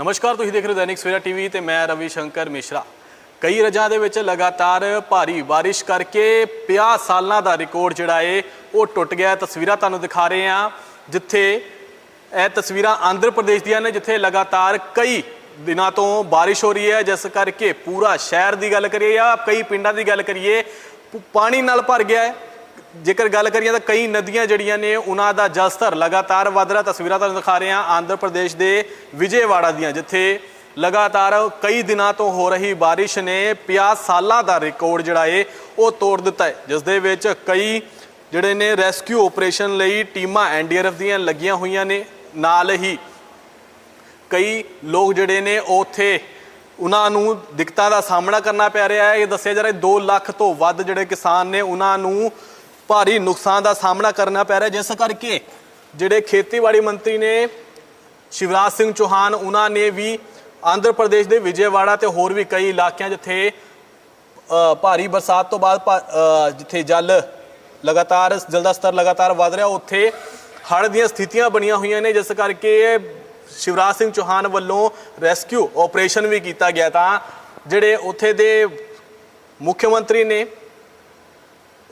ਨਮਸਕਾਰ, ਤੁਸੀਂ ਦੇਖ ਰਹੇ ਹੋ ਦੈਨਿਕ ਸਵੇਰਾ ਟੀਵੀ ਤੇ ਮੈਂ ਰਵੀ ਸ਼ੰਕਰ ਮਿਸ਼ਰਾ। ਕਈ ਰਜਾਂ ਦੇ ਵਿੱਚ ਲਗਾਤਾਰ ਭਾਰੀ ਬਾਰਿਸ਼ ਕਰਕੇ 50 ਸਾਲਾਂ ਦਾ ਰਿਕਾਰਡ ਜਿਹੜਾ ਏ, ਉਹ ਟੁੱਟ ਗਿਆ। ਤਸਵੀਰਾਂ ਤੁਹਾਨੂੰ ਦਿਖਾ ਰਹੇ ਹਾਂ, ਜਿੱਥੇ ਇਹ ਤਸਵੀਰਾਂ ਆਂਧਰ ਪ੍ਰਦੇਸ਼ ਦੀਆਂ ਨੇ, ਜਿੱਥੇ ਲਗਾਤਾਰ ਕਈ ਦਿਨਾਂ ਤੋਂ ਬਾਰਿਸ਼ ਹੋ ਰਹੀ ਹੈ। ਜਿਸ ਕਰਕੇ ਪੂਰਾ ਸ਼ਹਿਰ ਦੀ ਗੱਲ ਕਰੀਏ ਜਾਂ ਕਈ ਪਿੰਡਾਂ ਦੀ ਗੱਲ ਕਰੀਏ, ਪ- ਪਾਣੀ ਨਾਲ ਭਰ ਗਿਆ ਹੈ। ਜੇਕਰ ਗੱਲ ਕਰੀਏ ਤਾਂ ਕਈ ਨਦੀਆਂ ਜਿਹੜੀਆਂ ਨੇ, ਉਹਨਾਂ ਦਾ ਜਲਸਤਰ ਲਗਾਤਾਰ ਵਧ ਰਿਹਾ। ਤਸਵੀਰਾਂ ਤੁਹਾਨੂੰ ਦਿਖਾ ਰਹੇ ਹਾਂ ਆਂਧਰ ਪ੍ਰਦੇਸ਼ ਦੇ ਵਿਜੇਵਾੜਾ ਦੀਆਂ, ਜਿੱਥੇ ਲਗਾਤਾਰ ਕਈ ਦਿਨਾਂ ਤੋਂ ਹੋ ਰਹੀ ਬਾਰਿਸ਼ ਨੇ 50 ਸਾਲਾਂ ਦਾ ਰਿਕਾਰਡ ਜਿਹੜਾ ਏ, ਉਹ ਤੋੜ ਦਿੱਤਾ ਹੈ। ਜਿਸ ਦੇ ਵਿੱਚ ਕਈ ਜਿਹੜੇ ਨੇ ਰੈਸਕਿਊ ਆਪਰੇਸ਼ਨ ਲਈ ਟੀਮਾਂ ਐਨਡੀਆਰਐਫ ਦੀਆਂ ਲੱਗੀਆਂ ਹੋਈਆਂ ਨੇ। ਨਾਲ ਹੀ ਕਈ ਲੋਕ ਜਿਹੜੇ ਨੇ ਉਹ ਉੱਥੇ ਉਹਨਾਂ ਨੂੰ ਦਿੱਕਤਾਂ ਦਾ ਸਾਹਮਣਾ ਕਰਨਾ ਪੈ ਰਿਹਾ ਹੈ। ਇਹ ਦੱਸਿਆ ਜਾ ਰਿਹਾ 2 ਲੱਖ ਤੋਂ ਵੱਧ ਜਿਹੜੇ ਕਿਸਾਨ ਨੇ, ਉਹਨਾਂ ਨੂੰ ਭਾਰੀ ਨੁਕਸਾਨ ਦਾ ਸਾਹਮਣਾ ਕਰਨਾ ਪੈ ਰਿਹਾ। ਜਿਸ ਕਰਕੇ ਜਿਹੜੇ ਖੇਤੀਬਾੜੀ ਮੰਤਰੀ ਨੇ ਸ਼ਿਵਰਾਜ ਸਿੰਘ ਚੌਹਾਨ, ਉਹਨਾਂ ਨੇ ਵੀ ਆਂਧਰ ਪ੍ਰਦੇਸ਼ ਦੇ ਵਿਜੇਵਾੜਾ ਤੇ ਹੋਰ ਵੀ ਕਈ ਇਲਾਕਿਆਂ ਜਿੱਥੇ ਭਾਰੀ ਬਰਸਾਤ ਤੋਂ ਬਾਅਦ ਭਾ- ਜਿੱਥੇ ਜਲ ਲਗਾਤਾਰ, ਜਲ ਦਾ ਸਤਰ ਲਗਾਤਾਰ ਵਧ ਰਿਹਾ, ਉੱਥੇ ਹੜ੍ਹ ਦੀਆਂ ਸਥਿਤੀਆਂ ਬਣੀਆਂ ਹੋਈਆਂ ਨੇ। ਜਿਸ ਕਰਕੇ ਸ਼ਿਵਰਾਜ ਸਿੰਘ ਚੌਹਾਨ ਵੱਲੋਂ ਰੈਸਕਿਊ ਆਪਰੇਸ਼ਨ ਵੀ ਕੀਤਾ ਗਿਆ ਤਾਂ, ਜਿਹੜੇ ਉੱਥੇ ਦੇ ਮੁੱਖ ਮੰਤਰੀ ਨੇ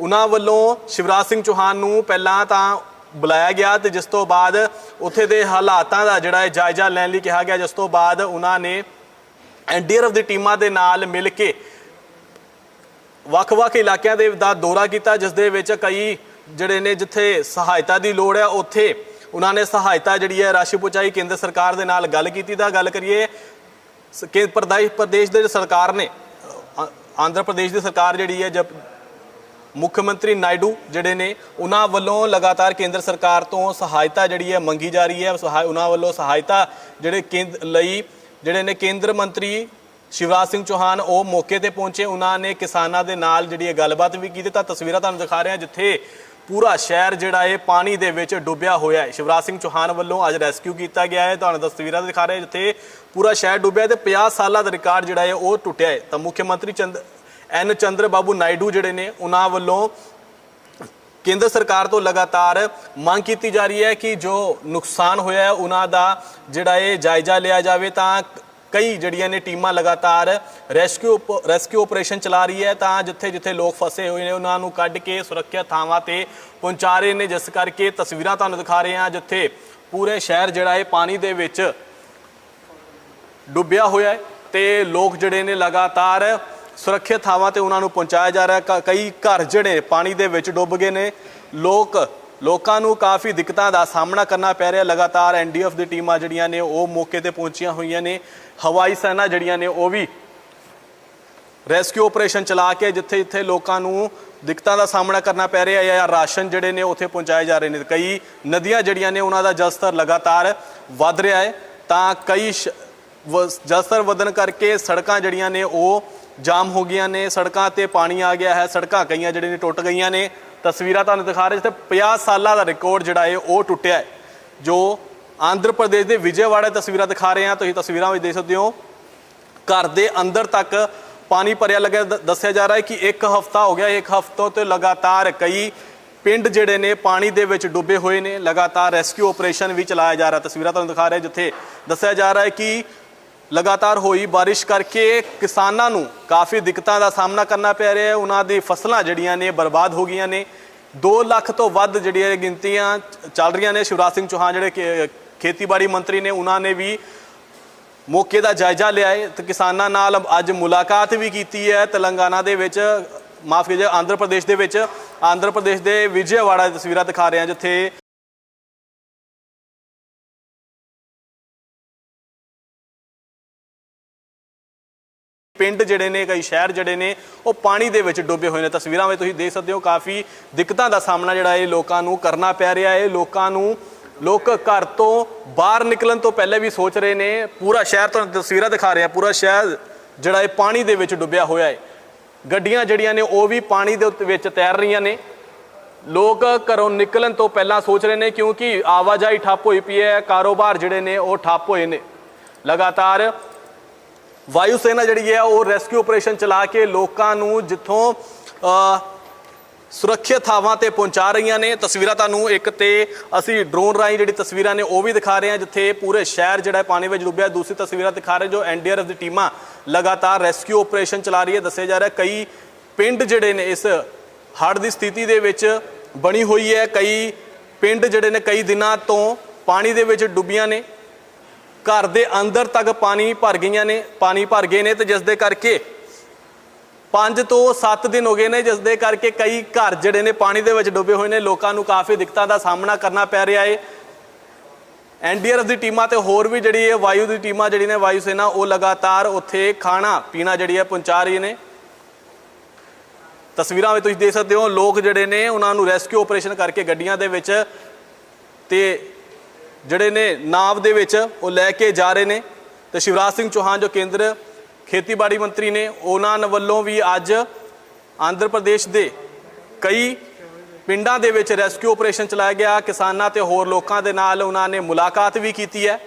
ਉਹਨਾਂ ਵੱਲੋਂ ਸ਼ਿਵਰਾਜ ਸਿੰਘ ਚੌਹਾਨ ਨੂੰ ਪਹਿਲਾਂ ਤਾਂ ਬੁਲਾਇਆ ਗਿਆ ਤੇ ਜਿਸ ਤੋਂ ਬਾਅਦ ਉੱਥੇ ਦੇ ਹਾਲਾਤਾਂ ਦਾ ਜਿਹੜਾ ਹੈ ਜਾਇਜ਼ਾ ਲੈਣ ਲਈ ਕਿਹਾ ਗਿਆ, ਜਿਸ ਤੋਂ ਬਾਅਦ ਉਹਨਾਂ ਨੇ ਐਨਡੀਆਰਐਫ ਦੀ ਟੀਮਾਂ ਦੇ ਨਾਲ ਮਿਲ ਕੇ ਵੱਖ-ਵੱਖ ਇਲਾਕਿਆਂ ਦੇ ਦਾ ਦੌਰਾ ਕੀਤਾ, ਜਿਸ ਦੇ ਵਿੱਚ ਕਈ ਜਿਹੜੇ ਨੇ ਜਿੱਥੇ ਸਹਾਇਤਾ ਦੀ ਲੋੜ ਹੈ, ਉੱਥੇ ਉਹਨਾਂ ਨੇ ਸਹਾਇਤਾ ਜਿਹੜੀ ਹੈ ਰਾਸ਼ੀ ਪਹੁੰਚਾਈ ਕੇਂਦਰ ਸਰਕਾਰ ਦੇ ਨਾਲ ਗੱਲ ਕੀਤੀ ਤਾਂ ਗੱਲ ਕਰੀਏ, ਸ- ਕੇ ਪ੍ਰਦੇਸ਼ ਪ੍ਰਦੇਸ਼ ਦੇ ਸਰਕਾਰ ਨੇ ਆਂਧਰਾ ਪ੍ਰਦੇਸ਼ ਦੀ ਸਰਕਾਰ ਜਿਹੜੀ ਹੈ ਜਬ ਮੁੱਖ ਮੰਤਰੀ ਨਾਇਡੂ ਜਿਹੜੇ ਨੇ, ਉਹਨਾਂ ਵੱਲੋਂ ਲਗਾਤਾਰ ਕੇਂਦਰ ਸਰਕਾਰ ਤੋਂ ਸਹਾਇਤਾ ਜਿਹੜੀ ਹੈ ਮੰਗੀ ਜਾ ਰਹੀ ਹੈ। ਸਹਾਇ, ਉਹਨਾਂ ਵੱਲੋਂ ਸਹਾਇਤਾ ਜਿਹੜੇ ਕੇਂਦਰ ਲਈ ਜਿਹੜੇ ਨੇ ਕੇਂਦਰ ਮੰਤਰੀ ਸ਼ਿਵਰਾਜ ਸਿੰਘ ਚੌਹਾਨ, ਉਹ ਮੌਕੇ ਤੇ ਪਹੁੰਚੇ। ਉਹਨਾਂ ਨੇ ਕਿਸਾਨਾਂ ਦੇ ਨਾਲ ਜਿਹੜੀ ਹੈ ਗੱਲਬਾਤ ਵੀ ਕੀਤੀ। ਤਾਂ ਤਸਵੀਰਾਂ ਤੁਹਾਨੂੰ ਦਿਖਾ ਰਹੇ ਹਾਂ, ਜਿੱਥੇ ਪੂਰਾ ਸ਼ਹਿਰ ਜਿਹੜਾ ਹੈ ਪਾਣੀ ਦੇ ਵਿੱਚ ਡੁੱਬਿਆ ਹੋਇਆ ਹੈ। ਸ਼ਿਵਰਾਜ ਸਿੰਘ ਚੌਹਾਨ ਵੱਲੋਂ ਅੱਜ ਰੈਸਕਿਊ ਕੀਤਾ ਗਿਆ ਹੈ। ਤੁਹਾਨੂੰ ਤਸਵੀਰਾਂ ਦਿਖਾ ਰਹੇ ਜਿੱਥੇ ਪੂਰਾ ਸ਼ਹਿਰ ਡੁੱਬਿਆ ਤੇ 50 ਸਾਲਾਂ ਦਾ ਰਿਕਾਰਡ ਜਿਹੜਾ ਹੈ, ਉਹ ਟੁੱਟਿਆ ਹੈ। ਤਾਂ ਮੁੱਖ ਮੰਤਰੀ ਚੰਦ ਐਨ ਚੰਦਰ ਬਾਬੂ ਨਾਇਡੂ ਜਿਹੜੇ ਨੇ, ਉਹਨਾਂ ਵੱਲੋਂ ਕੇਂਦਰ ਸਰਕਾਰ ਤੋਂ ਲਗਾਤਾਰ ਮੰਗ ਕੀਤੀ ਜਾ ਰਹੀ ਹੈ ਕਿ ਜੋ ਨੁਕਸਾਨ ਹੋਇਆ ਹੈ, ਉਹਨਾਂ ਦਾ ਜਿਹੜਾ ਇਹ ਜਾਇਜ਼ਾ ਲਿਆ ਜਾਵੇ, ਤਾਂ ਕਈ ਜਿਹੜੀਆਂ ਨੇ ਟੀਮਾਂ ਲਗਾਤਾਰ ਰੈਸਕਿਊ ਰੈਸਕਿਊ ਆਪਰੇਸ਼ਨ ਚਲਾ ਰਹੀ ਹੈ, ਤਾਂ ਜਿੱਥੇ ਜਿੱਥੇ ਲੋਕ ਫਸੇ ਹੋਏ ਨੇ, ਉਹਨਾਂ ਨੂੰ ਕੱਢ ਕੇ ਸੁਰੱਖਿਅਤ ਥਾਵਾਂ ਤੇ ਪਹੁੰਚਾ ਰਹੇ ਨੇ, ਜਿਸ ਕਰਕੇ ਤਸਵੀਰਾਂ ਤੁਹਾਨੂੰ ਦਿਖਾ ਰਹੇ ਹਾਂ, ਜਿੱਥੇ ਪੂਰੇ ਸ਼ਹਿਰ ਜਿਹੜਾ ਹੈ ਪਾਣੀ ਦੇ ਵਿੱਚ ਡੁੱਬਿਆ ਹੋਇਆ ਹੈ ਤੇ ਲੋਕ ਜਿਹੜੇ ਨੇ ਲਗਾਤਾਰ ਸੁਰੱਖਿਅਤ ਥਾਵਾਂ ਤੇ ਉਹਨਾਂ ਨੂੰ ਪਹੁੰਚਾਇਆ ਜਾ ਰਿਹਾ। ਹੈ। ਕ- ਕਈ ਘਰ ਜਿਹੜੇ ਪਾਣੀ ਦੇ ਵਿੱਚ ਡੁੱਬ ਗਏ ਨੇ। ਲੋਕ, ਲੋਕਾਂ ਨੂੰ ਕਾਫੀ ਦਿੱਕਤਾਂ ਦਾ ਸਾਹਮਣਾ ਕਰਨਾ ਪੈ ਰਿਹਾ। ਲਗਾਤਾਰ ਐਨਡੀਐਫ ਦੀ ਟੀਮਾਂ ਜਿਹੜੀਆਂ ਨੇ, ਉਹ ਮੌਕੇ ਤੇ ਪਹੁੰਚੀਆਂ ਹੋਈਆਂ ਨੇ। ਹਵਾਈ ਸੈਨਾ ਜਿਹੜੀਆਂ ਨੇ, ਉਹ ਵੀ ਰੈਸਕਿਊ ਆਪਰੇਸ਼ਨ ਚਲਾ ਕੇ ਜਿੱਥੇ ਜਿੱਥੇ ਲੋਕਾਂ ਨੂੰ ਦਿੱਕਤਾਂ ਦਾ ਸਾਹਮਣਾ ਕਰਨਾ ਪੈ ਰਿਹਾ ਹੈ ਜਾਂ ਰਾਸ਼ਨ ਜਿਹੜੇ ਨੇ, ਉੱਥੇ ਪਹੁੰਚਾਏ ਜਾ ਰਹੇ ਨੇ। ਕਈ ਨਦੀਆਂ ਜਿਹੜੀਆਂ ਨੇ, ਉਹਨਾਂ ਦਾ ਜਲਸਤਰ ਲਗਾਤਾਰ ਵੱਧ ਰਿਹਾ ਹੈ। ਤਾਂ ਕਈ ਸ਼- ਜਲਸਤਰ ਵਧਣ ਕਰਕੇ ਸੜਕਾਂ ਜਿਹੜੀਆਂ ਨੇ, ਉਹ ਜਾਮ ਹੋ ਗਈਆਂ ਨੇ, ਸੜਕਾਂ ਤੇ ਪਾਣੀ ਆ ਗਿਆ ਹੈ, ਸੜਕਾਂ ਕਈਆਂ ਜਿਹੜੀਆਂ ਨੇ ਟੁੱਟ ਗਈਆਂ ਨੇ। ਤਸਵੀਰਾਂ ਤੁਹਾਨੂੰ ਦਿਖਾ ਰਹੇ ਜਿੱਥੇ 50 ਸਾਲਾਂ ਦਾ ਰਿਕਾਰਡ ਜਿਹੜਾ ਹੈ, ਉਹ ਟੁੱਟਿਆ ਹੈ, ਜੋ ਆਂਧਰ ਪ੍ਰਦੇਸ਼ ਦੇ ਵਿਜੇਵਾੜਾ ਤਸਵੀਰਾਂ ਦਿਖਾ ਰਹੇ ਹਾਂ। ਤੁਸੀਂ ਤਸਵੀਰਾਂ ਵਿੱਚ ਦੇਖ ਸਕਦੇ ਹੋ। ਘਰ ਦੇ ਅੰਦਰ ਤੱਕ ਪਾਣੀ ਭਰਿਆ ਲੱਗਿਆ, ਦ- ਦੱਸਿਆ ਜਾ ਰਿਹਾ ਹੈ ਕਿ ਇੱਕ ਹਫਤਾ ਹੋ ਗਿਆ, ਇੱਕ ਹਫਤੋਂ ਤੋਂ ਲਗਾਤਾਰ ਕਈ ਪਿੰਡ ਜਿਹੜੇ ਨੇ ਪਾਣੀ ਦੇ ਵਿੱਚ ਡੁੱਬੇ ਹੋਏ ਨੇ। ਲਗਾਤਾਰ ਰੈਸਕਿਊ ਆਪਰੇਸ਼ਨ ਵੀ ਚਲਾਇਆ ਜਾ ਰਿਹਾ। ਤਸਵੀਰਾਂ ਤੁਹਾਨੂੰ ਦਿਖਾ ਰਿਹਾ ਜਿੱਥੇ ਦੱਸਿਆ ਜਾ ਰਿਹਾ ਹੈ ਕਿ ਲਗਾਤਾਰ ਹੋਈ ਬਾਰਿਸ਼ ਕਰਕੇ ਕਿਸਾਨਾਂ ਨੂੰ ਕਾਫੀ ਦਿੱਕਤਾਂ ਦਾ ਸਾਹਮਣਾ ਕਰਨਾ ਪੈ ਰਿਹਾ ਹੈ। ਉਹਨਾਂ ਦੀ ਫਸਲਾਂ ਜਿਹੜੀਆਂ ਨੇ ਬਰਬਾਦ ਹੋ ਗਈਆਂ ਨੇ। 2 ਲੱਖ ਤੋਂ ਵੱਧ ਜਿਹੜੀਆਂ ਗਿਣਤੀਆਂ ਚੱਲ ਰਹੀਆਂ ਨੇ। ਸ਼ਿਵਰਾਜ ਸਿੰਘ ਚੌਹਾਨ ਜਿਹੜੇ ਖੇ- ਖੇਤੀਬਾੜੀ ਮੰਤਰੀ ਨੇ, ਉਹਨਾਂ ਨੇ ਵੀ ਮੌਕੇ ਦਾ ਜਾਇਜ਼ਾ ਲਿਆ ਹੈ। ਤੇ ਕਿਸਾਨਾਂ ਨਾਲ ਅੱਜ ਮੁਲਾਕਾਤ ਵੀ ਕੀਤੀ ਹੈ ਤੇਲੰਗਾਨਾ ਦੇ ਵਿੱਚ। ਮਾਫ ਕੀਜੇ ਆਂਧਰ ਪ੍ਰਦੇਸ਼ ਦੇ ਵਿੱਚ। ਆਂਧਰ ਪ੍ਰਦੇਸ਼ ਦੇ ਵਿਜੇਵਾੜਾ ਦੀ ਤਸਵੀਰਾਂ ਦਿਖਾ ਰਹੇ ਹਾਂ, ਜਿੱਥੇ ਪਿੰਡ ਜਿਹੜੇ ਨੇ ਕਈ ਸ਼ਹਿਰ ਜਿਹੜੇ ਨੇ, ਉਹ ਪਾਣੀ ਦੇ ਵਿੱਚ ਡੁੱਬੇ ਹੋਏ ਨੇ। ਤਸਵੀਰਾਂ ਵਿੱਚ ਤੁਸੀਂ ਦੇਖ ਸਕਦੇ ਹੋ, ਕਾਫੀ ਦਿੱਕਤਾਂ ਦਾ ਸਾਹਮਣਾ ਜਿਹੜਾ ਇਹ ਲੋਕਾਂ ਨੂੰ ਕਰਨਾ ਪੈ ਰਿਹਾ ਹੈ। ਲੋਕਾਂ ਨੂੰ, ਲੋਕ ਘਰ ਤੋਂ ਬਾਹਰ ਨਿਕਲਣ ਤੋਂ ਪਹਿਲੇ ਵੀ ਸੋਚ ਰਹੇ ਨੇ। ਪੂਰਾ ਸ਼ਹਿਰ ਤੁਹਾਨੂੰ ਤਸਵੀਰਾਂ ਦਿਖਾ ਰਿਹਾ, ਪੂਰਾ ਸ਼ਹਿਰ ਜਿਹੜਾ ਇਹ ਪਾਣੀ ਦੇ ਵਿੱਚ ਡੁੱਬਿਆ ਹੋਇਆ ਹੈ। ਗੱਡੀਆਂ ਜਿਹੜੀਆਂ ਨੇ, ਉਹ ਵੀ ਪਾਣੀ ਦੇ ਵਿੱਚ ਤੈਰ ਰਹੀਆਂ ਨੇ। ਲੋਕ ਘਰੋਂ ਨਿਕਲਣ ਤੋਂ ਪਹਿਲਾਂ ਸੋਚ ਰਹੇ ਨੇ, ਕਿਉਂਕਿ ਆਵਾਜਾਈ ਠੱਪ ਹੋਈ ਪਈ ਹੈ, ਕਾਰੋਬਾਰ ਜਿਹੜੇ ਨੇ, ਉਹ ਠੱਪ ਹੋਏ ਨੇ। ਲਗਾਤਾਰ ਵਾਯੂ ਸੈਨਾ ਜਿਹੜੀ ਹੈ ਉਹ ਰੈਸਕਿਊ ਆਪਰੇਸ਼ਨ ਚਲਾ ਕੇ ਲੋਕਾਂ ਨੂੰ ਜਿੱਥੋਂ ਸੁਰੱਖਿਅਤ ਥਾਵਾਂ ਤੇ ਪਹੁੰਚਾ ਰਹੀਆਂ ਨੇ। ਤਸਵੀਰਾਂ ਤੁਹਾਨੂੰ ਇੱਕ ਤੇ ਅਸੀਂ ਡਰੋਨ ਰਾਹੀਂ ਜਿਹੜੀ ਤਸਵੀਰਾਂ ਨੇ ਉਹ ਵੀ ਦਿਖਾ ਰਹੇ ਹਾਂ, ਜਿੱਥੇ ਪੂਰੇ ਸ਼ਹਿਰ ਜਿਹੜਾ ਪਾਣੀ ਵਿੱਚ ਡੁੱਬਿਆ। ਦੂਸਰੀ ਤਸਵੀਰਾਂ ਦਿਖਾ ਰਹੇ ਜੋ ਐਨਡੀਆਰਐਫ ਦੀ ਟੀਮਾਂ ਲਗਾਤਾਰ ਰੈਸਕਿਊ ਆਪਰੇਸ਼ਨ ਚਲਾ ਰਹੀ ਹੈ। ਦੱਸਿਆ ਜਾ ਰਿਹਾ ਕਈ ਪਿੰਡ ਜਿਹੜੇ ਨੇ ਇਸ ਹੜ੍ਹ ਦੀ ਸਥਿਤੀ ਦੇ ਵਿੱਚ ਬਣੀ ਹੋਈ ਹੈ। ਕਈ ਪਿੰਡ ਜਿਹੜੇ ਨੇ ਕਈ ਦਿਨਾਂ ਤੋਂ ਪਾਣੀ ਦੇ ਵਿੱਚ ਡੁੱਬੀਆਂ ਨੇ। ਘਰ ਦੇ ਅੰਦਰ ਤੱਕ ਪਾਣੀ ਭਰ ਗਈਆਂ ਨੇ, ਪਾਣੀ ਭਰ ਗਏ ਨੇ ਤੇ ਜਿਸ ਦੇ ਕਰਕੇ 5 ਤੋਂ 7 ਦਿਨ ਹੋ ਗਏ ਨੇ ਜਿਸ ਦੇ ਕਰਕੇ ਕਈ ਘਰ ਜਿਹੜੇ ਨੇ ਪਾਣੀ ਦੇ ਵਿੱਚ ਡੁੱਬੇ ਹੋਏ ਨੇ, ਲੋਕਾਂ ਨੂੰ ਕਾਫੀ ਦਿੱਕਤਾਂ ਦਾ ਸਾਹਮਣਾ ਕਰਨਾ ਪੈ ਰਿਹਾ ਹੈ ਐਨਡੀਆਰਐਫ ਦੀ ਟੀਮਾਂ ਤੇ ਹੋਰ ਵੀ ਜਿਹੜੀ ਹੈ ਵਾਯੂ ਦੀ ਟੀਮਾਂ ਜਿਹੜੀ ਨੇ, ਵਾਯੂ ਸੈਨਾ, ਉਹ ਲਗਾਤਾਰ ਉੱਥੇ ਖਾਣਾ ਪੀਣਾ ਜਿਹੜੀ ਹੈ ਪਹੁੰਚਾ ਰਹੀ ਨੇ। ਤਸਵੀਰਾਂ ਵਿੱਚ ਤੁਸੀਂ ਦੇਖ ਸਕਦੇ ਹੋ, ਲੋਕ ਜਿਹੜੇ ਨੇ, ਉਹਨਾਂ ਨੂੰ ਰੈਸਕਿਊ ਆਪਰੇਸ਼ਨ ਕਰਕੇ ਗੱਡੀਆਂ ਦੇ ਵਿੱਚ ਤੇ ਜਿਹੜੇ ਨੇ ਨਾਵ ਦੇ ਵਿੱਚ ਉਹ ਲੈ ਕੇ ਜਾ ਰਹੇ ਨੇ। ਤੇ ਸ਼ਿਵਰਾਜ ਸਿੰਘ ਚੌਹਾਨ ਜੋ ਕੇਂਦਰ ਖੇਤੀਬਾੜੀ ਮੰਤਰੀ ਨੇ, ਉਹਨਾਂ ਵੱਲੋਂ ਵੀ ਅੱਜ ਆਂਧਰ ਪ੍ਰਦੇਸ਼ ਦੇ ਕਈ ਪਿੰਡਾਂ ਦੇ ਵਿੱਚ ਰੈਸਕਿਊ ਆਪਰੇਸ਼ਨ ਚਲਾਇਆ ਗਿਆ। ਕਿਸਾਨਾਂ ਤੇ ਹੋਰ ਲੋਕਾਂ ਦੇ ਨਾਲ ਉਹਨਾਂ ਨੇ ਮੁਲਾਕਾਤ ਵੀ ਕੀਤੀ ਹੈ।